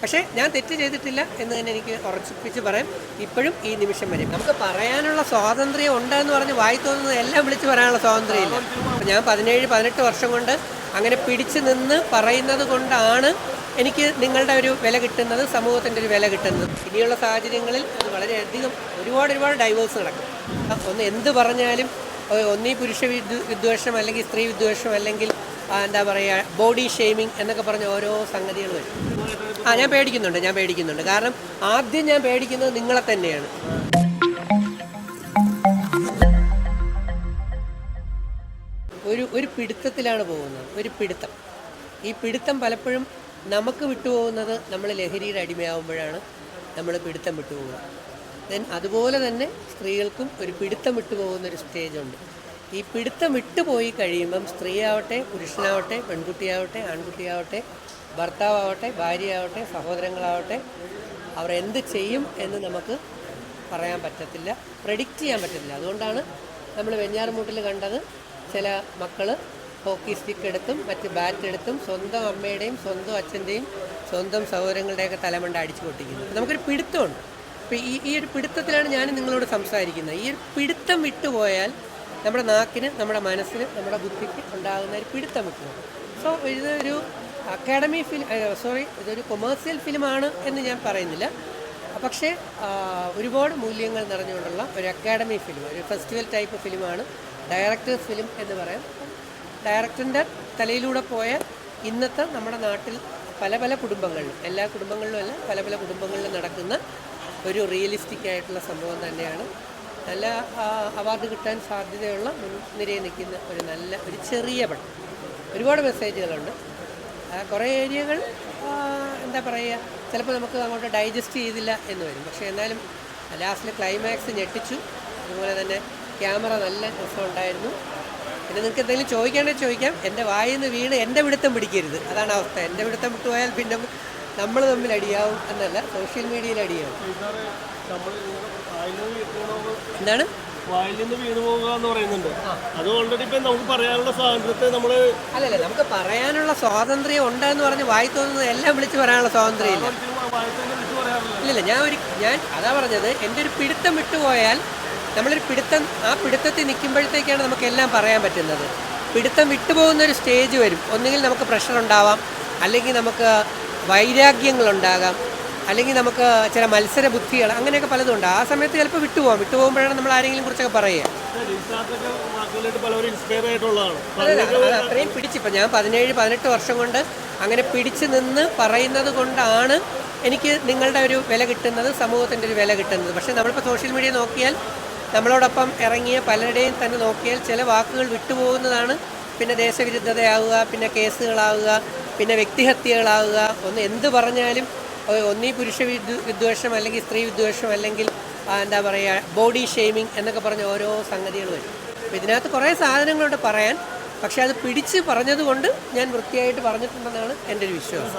പക്ഷേ ഞാൻ തെറ്റ് ചെയ്തിട്ടില്ല എന്ന് തന്നെ എനിക്ക് ഉറച്ചിപ്പിച്ച് പറയാം. ഇപ്പോഴും ഈ നിമിഷം വരെ. നമുക്ക് പറയാനുള്ള സ്വാതന്ത്ര്യം ഉണ്ടെന്ന് പറഞ്ഞ് വായി തോന്നുന്നത് എല്ലാം വിളിച്ച് പറയാനുള്ള സ്വാതന്ത്ര്യം ഇല്ല അപ്പോൾ ഞാൻ പതിനേഴ് പതിനെട്ട് വർഷം കൊണ്ട് അങ്ങനെ പിടിച്ചു നിന്ന് പറയുന്നത് കൊണ്ടാണ് എനിക്ക് നിങ്ങളുടെ ഒരു വില കിട്ടുന്നത് സമൂഹത്തിന്റെ ഒരു വില കിട്ടുന്നത്. ഇനിയുള്ള സാഹചര്യങ്ങളിൽ അത് വളരെയധികം ഒരുപാട് ഒരുപാട് ഡൈവേഴ്സ് നടക്കും. ഒന്ന് എന്ത് പറഞ്ഞാലും ഒന്നീ പുരുഷ വിദ്വേഷം അല്ലെങ്കിൽ സ്ത്രീ വിദ്വേഷം അല്ലെങ്കിൽ എന്താ പറയുക ബോഡി ഷെയ്മിങ് എന്നൊക്കെ പറഞ്ഞ ഓരോ സംഗതികൾ വരും. ആ ഞാൻ പേടിക്കുന്നുണ്ട് ഞാൻ പേടിക്കുന്നുണ്ട്. കാരണം ആദ്യം ഞാൻ പേടിക്കുന്നത് നിങ്ങളെ തന്നെയാണ്. ഒരു ഒരു പിടുത്തത്തിലാണ് പോകുന്നത് ഒരു പിടുത്തം. ഈ പിടുത്തം പലപ്പോഴും നമുക്ക് വിട്ടുപോകുന്നത് നമ്മൾ ലഹരിയുടെ അടിമയാവുമ്പോഴാണ് നമ്മൾ പിടുത്തം വിട്ടുപോകുക ദെൻ അതുപോലെ തന്നെ സ്ത്രീകൾക്കും ഒരു പിടുത്തം വിട്ടുപോകുന്ന ഒരു സ്റ്റേജുണ്ട് ഈ പിടുത്തം വിട്ടുപോയി കഴിയുമ്പം സ്ത്രീയാവട്ടെ പുരുഷനാവട്ടെ പെൺകുട്ടിയാവട്ടെ ആൺകുട്ടിയാവട്ടെ ഭർത്താവട്ടെ ഭാര്യയാവട്ടെ സഹോദരങ്ങളാവട്ടെ അവർ എന്ത് ചെയ്യും എന്ന് നമുക്ക് പറയാൻ പറ്റത്തില്ല പ്രഡിക്റ്റ് ചെയ്യാൻ പറ്റത്തില്ല. അതുകൊണ്ടാണ് നമ്മൾ വെഞ്ഞാറുമൂട്ടിൽ കണ്ടത് ചില മക്കൾ ഹോക്കി സ്റ്റിക്ക് എടുത്തും മറ്റ് ബാറ്റ് എടുത്തും സ്വന്തം അമ്മയുടെയും സ്വന്തം അച്ഛന്റെയും സ്വന്തം സഹോദരങ്ങളുടെയൊക്കെ തലമണ്ട അടിച്ചു പൊട്ടിക്കുന്നത്. നമുക്കൊരു പിടുത്തമുണ്ട്. അപ്പോൾ ഈ ഈ ഒരു പിടുത്തത്തിലാണ് ഞാൻ നിങ്ങളോട് സംസാരിക്കുന്നത്. ഈ ഒരു പിടുത്തം വിട്ടുപോയാൽ നമ്മുടെ നാക്കിന് നമ്മുടെ മനസ്സിന് നമ്മുടെ ബുദ്ധിക്ക് ഉണ്ടാകുന്ന ഒരു പിടുത്തം വെക്കുന്നത് സോ ഇതൊരു അക്കാഡമി ഫിലിം സോറി ഇതൊരു കൊമേഴ്സ്യൽ ഫിലിമാണ് എന്ന് ഞാൻ പറയുന്നില്ല. പക്ഷേ ഒരുപാട് മൂല്യങ്ങൾ നിറഞ്ഞുകൊണ്ടുള്ള ഒരു അക്കാഡമി ഫിലിം ഒരു ഫെസ്റ്റിവൽ ടൈപ്പ് ഫിലിമാണ് ഡയറക്ടേഴ്സ് ഫിലിം എന്ന് പറയാം. ഡയറക്ടറിന്റെ തലയിലൂടെ പോയ ഇന്നത്തെ നമ്മുടെ നാട്ടിൽ പല പല കുടുംബങ്ങളിലും എല്ലാ കുടുംബങ്ങളിലും അല്ല പല പല കുടുംബങ്ങളിലും നടക്കുന്ന ഒരു റിയലിസ്റ്റിക് ആയിട്ടുള്ള സംഭവം തന്നെയാണ് നല്ല അവാർഡ് കിട്ടാൻ സാധ്യതയുള്ള മുൻനിരയിൽ നിൽക്കുന്ന ഒരു നല്ല ഒരു ചെറിയ പടം. ഒരുപാട് മെസ്സേജുകളുണ്ട്. കുറേ ഏരിയകൾ എന്താ പറയുക ചിലപ്പോൾ നമുക്ക് അങ്ങോട്ട് ഡൈജസ്റ്റ് ചെയ്തില്ല എന്ന് വരും. പക്ഷേ എന്നാലും ലാസ്റ്റിൽ ക്ലൈമാക്സ് ഞെട്ടിച്ചു. അതുപോലെ തന്നെ ക്യാമറ നല്ല രസമുണ്ടായിരുന്നു പിന്നെ നിങ്ങൾക്ക് എന്തെങ്കിലും ചോദിക്കാണെങ്കിൽ ചോദിക്കാം. എന്റെ വായിൽ നിന്ന് വീണ് എന്റെ പിടുത്തം പിടിക്കരുത്. അതാണ് അവസ്ഥ. എന്റെ പിടുത്തം വിട്ടുപോയാൽ പിന്നെ നമ്മൾ തമ്മിൽ അടിയാവും എന്നല്ല സോഷ്യൽ മീഡിയയിൽ അടിയാവും. എന്താണ്? വായിൽ നിന്ന് വീണു പോകുക എന്ന് പറയുന്നുണ്ട്. അത് ഓൾറെഡി ഇപ്പം നമുക്ക് പറയാനുള്ള സ്വാതന്ത്ര്യത്തെ അല്ലല്ല നമുക്ക് പറയാനുള്ള സ്വാതന്ത്ര്യം ഉണ്ടെന്ന് പറഞ്ഞ് വായി തോന്നുന്നത് എല്ലാം വിളിച്ചു പറയാനുള്ള സ്വാതന്ത്ര്യം ഇല്ല ഇല്ലില്ല ഞാൻ ഒരു ഞാൻ അതാ പറഞ്ഞത് എന്റെ ഒരു പിടുത്തം വിട്ടുപോയാൽ നമ്മളൊരു പിടുത്തം ആ പിടുത്തത്തിൽ നിൽക്കുമ്പോഴത്തേക്കാണ് നമുക്ക് എല്ലാം പറയാൻ പറ്റുന്നത്. പിടുത്തം വിട്ടുപോകുന്ന ഒരു സ്റ്റേജ് വരും. ഒന്നുകിൽ നമുക്ക് പ്രഷർ ഉണ്ടാവാം അല്ലെങ്കിൽ നമുക്ക് വൈരാഗ്യങ്ങളുണ്ടാകാം അല്ലെങ്കിൽ നമുക്ക് ചില മത്സര ബുദ്ധികൾ അങ്ങനെയൊക്കെ പലതുണ്ട് ആ സമയത്ത് ചിലപ്പോൾ വിട്ടുപോകാം വിട്ടുപോകുമ്പോഴാണ് നമ്മൾ ആരെങ്കിലും കുറിച്ചൊക്കെ പറയുക. അത്രയും പിടിച്ചിപ്പോൾ ഞാൻ പതിനേഴ് പതിനെട്ട് വർഷം കൊണ്ട് അങ്ങനെ പിടിച്ചു നിന്ന് പറയുന്നത് കൊണ്ടാണ് എനിക്ക് നിങ്ങളുടെ ഒരു വില കിട്ടുന്നത് സമൂഹത്തിന്റെ ഒരു വില കിട്ടുന്നത്. പക്ഷേ നമ്മളിപ്പോൾ സോഷ്യൽ മീഡിയ നോക്കിയാൽ നമ്മളോടൊപ്പം ഇറങ്ങിയ പലരുടെയും തന്നെ നോക്കിയാൽ ചില വാക്കുകൾ വിട്ടുപോകുന്നതാണ്. പിന്നെ ദേശവിരുദ്ധതയാവുക പിന്നെ കേസുകളാവുക പിന്നെ വ്യക്തിഹത്യകളാവുക. ഒന്ന് എന്ത് പറഞ്ഞാലും ഒന്നീ പുരുഷ വിദ്വ- വിദ്വേഷം അല്ലെങ്കിൽ സ്ത്രീ വിദ്വേഷം അല്ലെങ്കിൽ എന്താ പറയുക ബോഡി ഷെയ്മിങ് എന്നൊക്കെ പറഞ്ഞ ഓരോ സംഗതികൾ വരും. അപ്പോൾ ഇതിനകത്ത് കുറേ സാധനങ്ങളുണ്ട് പറയാൻ. പക്ഷെ അത് പിടിച്ച് പറഞ്ഞതുകൊണ്ട് ഞാൻ വൃത്തിയായിട്ട് പറഞ്ഞിട്ടുണ്ടെന്നാണ് എന്റെ ഒരു വിശ്വാസം.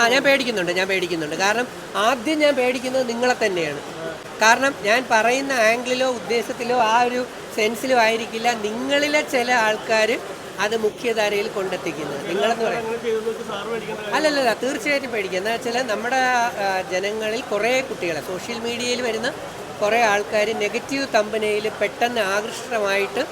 ആ ഞാൻ പേടിക്കുന്നുണ്ട് ഞാൻ പേടിക്കുന്നുണ്ട്. കാരണം ആദ്യം ഞാൻ പേടിക്കുന്നത് നിങ്ങളെ തന്നെയാണ്. കാരണം ഞാൻ പറയുന്ന ആംഗിളിലോ ഉദ്ദേശത്തിലോ ആ ഒരു സെൻസിലോ ആയിരിക്കില്ല. നിങ്ങളിലെ ചില ആൾക്കാർ അത് മുഖ്യധാരയിൽ കൊണ്ടെത്തിക്കുന്നത്. നിങ്ങളെന്ന് പറയുന്നത് അല്ലല്ല തീർച്ചയായിട്ടും പേടിക്കുക. എന്താ വെച്ചാൽ നമ്മുടെ ജനങ്ങളിൽ കുറേ കുട്ടികളെ സോഷ്യൽ മീഡിയയിൽ വരുന്ന കുറേ ആൾക്കാർ നെഗറ്റീവ് തമ്പനയിൽ പെട്ടെന്ന് ആകൃഷ്ടമായിട്ട്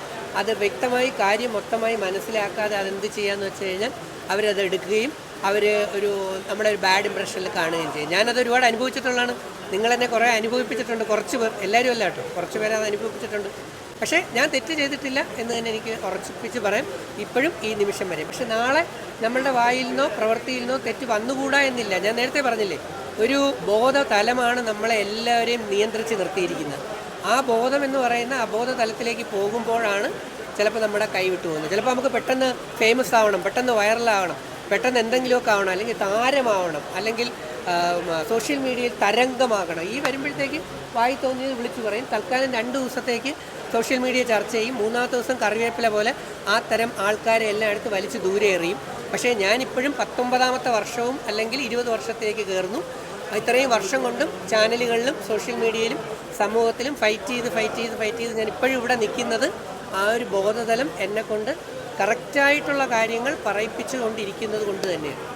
അത് വ്യക്തമായി കാര്യം മൊത്തമായി മനസ്സിലാക്കാതെ അതെന്ത് ചെയ്യാന്ന് വെച്ച് കഴിഞ്ഞാൽ അവരത് എടുക്കുകയും അവർ ഒരു നമ്മുടെ ഒരു ബാഡ് ഇമ്പ്രഷനിൽ കാണുകയും ചെയ്യും. ഞാനത് ഒരുപാട് അനുഭവിച്ചിട്ടുള്ളതാണ്. നിങ്ങളെന്നെ കുറേ അനുഭവിപ്പിച്ചിട്ടുണ്ട് കുറച്ച് പേർ. എല്ലാവരും അല്ല കേട്ടോ. കുറച്ച് പേരെ അത് അനുഭവിപ്പിച്ചിട്ടുണ്ട്. പക്ഷേ ഞാൻ തെറ്റ് ചെയ്തിട്ടില്ല എന്ന് തന്നെ എനിക്ക് ഉറച്ചിപ്പിച്ച് പറയാം. ഇപ്പോഴും ഈ നിമിഷം വരെ. പക്ഷെ നാളെ നമ്മളുടെ വായിൽ നിന്നോ പ്രവൃത്തിയിൽ നിന്നോ തെറ്റ് വന്നുകൂടാ എന്നില്ല. ഞാൻ നേരത്തെ പറഞ്ഞില്ലേ ഒരു ബോധതലമാണ് നമ്മളെ എല്ലാവരെയും നിയന്ത്രിച്ച് നിർത്തിയിരിക്കുന്നത്. ആ ബോധം എന്ന് പറയുന്ന അബോധ തലത്തിലേക്ക് പോകുമ്പോഴാണ് ചിലപ്പോൾ നമ്മുടെ കൈ വിട്ടു പോകുന്നത്. ചിലപ്പോൾ നമുക്ക് പെട്ടെന്ന് ഫേമസ് ആവണം പെട്ടെന്ന് വൈറലാവണം പെട്ടെന്ന് എന്തെങ്കിലുമൊക്കെ ആവണം അല്ലെങ്കിൽ താരമാവണം അല്ലെങ്കിൽ സോഷ്യൽ മീഡിയയിൽ തരംഗമാകണം. ഈ വരുമ്പോഴത്തേക്ക് വായി തോന്നിയത് വിളിച്ചു പറയും. തൽക്കാലം രണ്ട് ദിവസത്തേക്ക് സോഷ്യൽ മീഡിയ ചർച്ച ചെയ്യും. മൂന്നാമത്തെ ദിവസം കറിവേപ്പില പോലെ ആ തരം ആൾക്കാരെ എല്ലാം എടുത്ത് വലിച്ച് ദൂരെ എറിയും. പക്ഷേ ഞാനിപ്പോഴും പത്തൊമ്പതാമത്തെ വർഷവും അല്ലെങ്കിൽ ഇരുപത് വർഷത്തേക്ക് കയറുന്നു ഇത്രയും വർഷം കൊണ്ടും ചാനലുകളിലും സോഷ്യൽ മീഡിയയിലും സമൂഹത്തിലും ഫൈറ്റ് ചെയ്ത് ഫൈറ്റ് ചെയ്ത് ഫൈറ്റ് ചെയ്ത് ഞാൻ ഇപ്പോഴും ഇവിടെ നിൽക്കുന്നത് ആ ഒരു ബോധതലം എന്നെക്കൊണ്ട് കറക്റ്റായിട്ടുള്ള കാര്യങ്ങൾ പറയിപ്പിച്ചുകൊണ്ടിരിക്കുന്നത് കൊണ്ട് തന്നെയാണ്.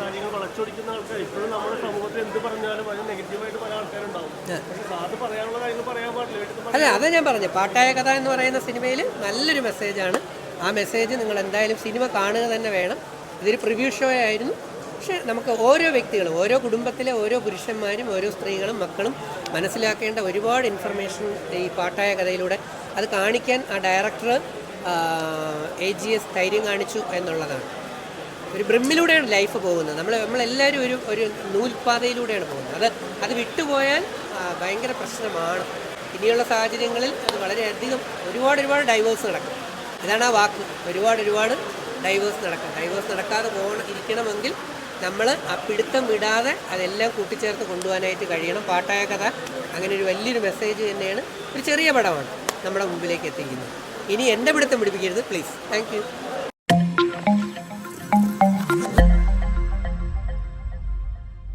കാര്യങ്ങൾ വളച്ചൊടിക്കുന്ന ആൾക്കാർ ഇപ്പോഴും നമ്മുടെ സമൂഹത്തിൽ എന്ത് പറഞ്ഞാലും അതിന് നെഗറ്റീവായിട്ട് പല ആൾക്കാരുണ്ടാവും. പക്ഷെ പറയാനുള്ള കാര്യങ്ങൾ പറയാൻ പാടില്ല. അല്ല അതാ ഞാൻ പറഞ്ഞു. പാട്ടായ കഥ എന്ന് പറയുന്ന സിനിമയിൽ നല്ലൊരു മെസ്സേജാണ്. ആ മെസ്സേജ് നിങ്ങൾ എന്തായാലും സിനിമ കാണുക തന്നെ വേണം. ഇതൊരു പ്രിവ്യൂ ഷോ ആയിരുന്നു. പക്ഷേ നമുക്ക് ഓരോ വ്യക്തികളും ഓരോ കുടുംബത്തിലെ ഓരോ പുരുഷന്മാരും ഓരോ സ്ത്രീകളും മക്കളും മനസ്സിലാക്കേണ്ട ഒരുപാട് ഇൻഫർമേഷൻ ഈ പാട്ടായ കഥയിലൂടെ അത് കാണിക്കാൻ ആ ഡയറക്ടർ എ ജി എസ് ധൈര്യം കാണിച്ചു എന്നുള്ളതാണ്. ഒരു ബ്രഹ്മിലൂടെയാണ് ലൈഫ് പോകുന്നത്. നമ്മൾ നമ്മളെല്ലാവരും ഒരു ഒരു നൂൽപാതയിലൂടെയാണ് പോകുന്നത്. അത് അത് വിട്ടുപോയാൽ ഭയങ്കര പ്രശ്നമാണ്. ഇനിയുള്ള സാഹചര്യങ്ങളിൽ അത് വളരെയധികം ഒരുപാട് ഒരുപാട് ഡൈവേഴ്സ് നടക്കും. ഇതാണ് ആ വാക്ക്. ഒരുപാട് ഒരുപാട് ഡൈവേഴ്സ് നടക്കും. ഡൈവേഴ്സ് നടക്കാതെ പോകണം ഇരിക്കണമെങ്കിൽ നമ്മൾ ആ പിടുത്തം വിടാതെ അതെല്ലാം കൂട്ടിച്ചേർത്ത് കൊണ്ടുപോകാനായിട്ട് കഴിയണം. പാട്ടായ കഥ അങ്ങനെ ഒരു വലിയൊരു മെസ്സേജ് തന്നെയാണ്. ഒരു ചെറിയ പടമാണ് നമ്മുടെ മുമ്പിലേക്ക് എത്തിക്കുന്നത് ഇനി എന്റെ പിടുത്തം പിടിപ്പിക്കരുത് പ്ലീസ് താങ്ക്